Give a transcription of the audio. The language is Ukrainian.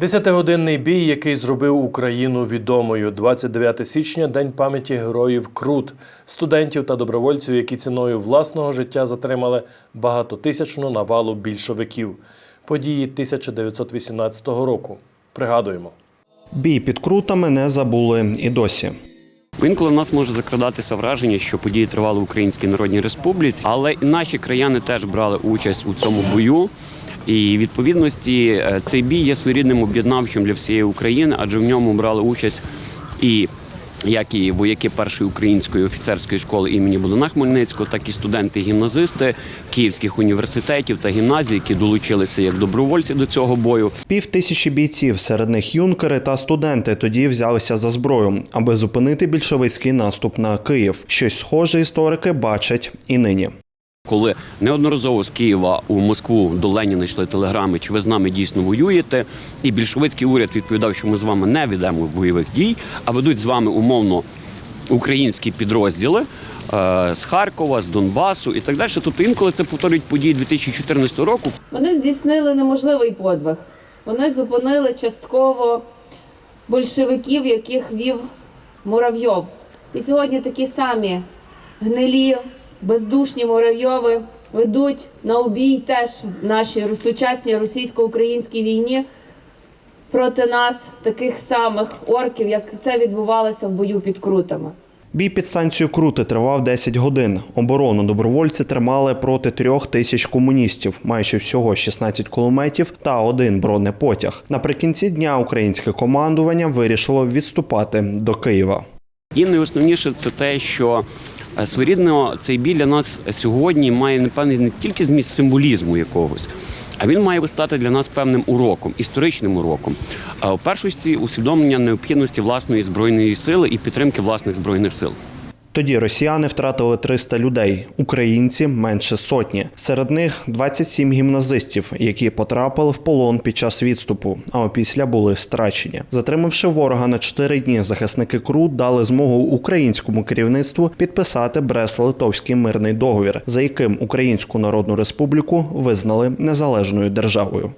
Десятигодинний бій, який зробив Україну відомою. 29 січня день пам'яті героїв Крут, студентів та добровольців, які ціною власного життя затримали багатотисячну навалу більшовиків. Події 1918 року. Пригадуємо. Бій під крутами не забули і досі. Інколи в нас може закрадатися враження, що події тривали в Українській Народній Республіці, але і наші краяни теж брали участь у цьому бою. І відповідності е, цей бій є своєрідним об'єднавчим для всієї України, адже в ньому брали участь і як і вояки першої української офіцерської школи імені Богдана Хмельницького, так і студенти гімназисти київських університетів та гімназій, які долучилися як добровольці до цього бою. Пів тисячі бійців, серед них юнкери та студенти, тоді взялися за зброю, аби зупинити більшовицький наступ на Київ. Щось схоже історики бачать і нині. Коли неодноразово з Києва у Москву до Леніна йшли телеграми, чи ви з нами дійсно воюєте, і більшовицький уряд відповідав, що ми з вами не ведемо бойових дій, а ведуть з вами умовно українські підрозділи е, з Харкова, з Донбасу і так далі. Тобто інколи це повторюють події 2014 року. Вони здійснили неможливий подвиг. Вони зупинили частково большевиків, яких вів Муравйов. І сьогодні такі самі гнилі, бездушні Муравйови ведуть на обій теж в нашій сучасній російсько-українській війні проти нас таких самих орків, як це відбувалося в бою під крутами. Бій під станцією Крути тривав 10 годин. Оборону добровольці тримали проти трьох тисяч комуністів, маючи всього 16 кулеметів та один бронепотяг. Наприкінці дня українське командування вирішило відступати до Києва. І найосновніше це те, що своєрідно цей біль для нас сьогодні має напевне не тільки зміст символізму якогось, а він має стати для нас певним уроком, історичним уроком. А в першості усвідомлення необхідності власної збройної сили і підтримки власних збройних сил. Тоді росіяни втратили 300 людей, українці менше сотні. Серед них 27 гімназистів, які потрапили в полон під час відступу, а опісля були страчені. Затримавши ворога на 4 дні, захисники КРУ дали змогу українському керівництву підписати Брест-Литовський мирний договір, за яким Українську Народну Республіку визнали незалежною державою.